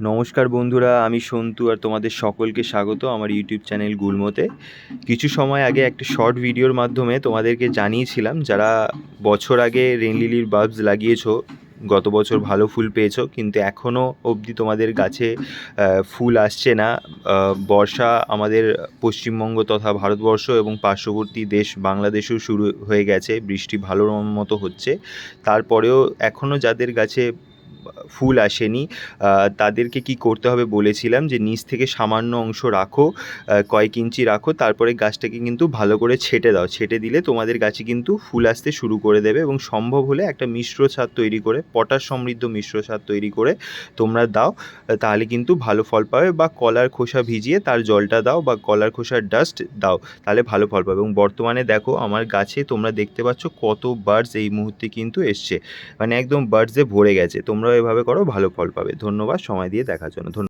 নমস্কার বন্ধুরা, আমি সন্তু আর তোমাদের সকলকে স্বাগত আমার ইউটিউব চ্যানেল গুলমোতে। কিছু সময় আগে একটা শর্ট ভিডিওর মাধ্যমে তোমাদেরকে জানিয়েছিলাম, যারা বছর আগে রেনলিলির বাল্বস লাগিয়েছো, গত বছর ভালো ফুল পেয়েছ, কিন্তু এখনও অবধি তোমাদের গাছে ফুল আসছে না। বর্ষা আমাদের পশ্চিমবঙ্গ তথা ভারতবর্ষ এবং পার্শ্ববর্তী দেশ বাংলাদেশেও শুরু হয়ে গেছে, বৃষ্টি ভালো মতো হচ্ছে। তারপরেও এখনও যাদের গাছে ফুল আসেনি। তাদেরকে কি করতে হবে বলেছিলাম যে নিচ থেকে সামান্য অংশ রাখো কয়েক ইঞ্চি রাখো, তারপরে গাছটাকে কিন্তু ভালো করে ছেটে দাও। ছেটে দিলে তোমাদের গাছে কিন্তু ফুল আসতে শুরু করে দেবে এবং সম্ভব হলে একটা মিশ্র ছাদ তৈরি করে, পটাশ সমৃদ্ধ মিশ্র ছাদ তৈরি করে তোমরা দাও, তাহলে কিন্তু ভালো ফল পাবে বা কলার খোসা ভিজিয়ে তার জলটা দাও বা কলার খোসার ডাস্ট দাও, তাহলে ভালো ফল পাবে। এবং বর্তমানে দেখো আমার গাছে তোমরা দেখতে পাচ্ছ কত বার্ডস এই মুহূর্তে কিন্তু এসছে। মানে একদম বার্ডসে ভরে গেছে। তোমরাও এভাবে করো ভালো ফল পাবে। ধন্যবাদ সময় দিয়ে দেখার জন্য। ধন্যবাদ।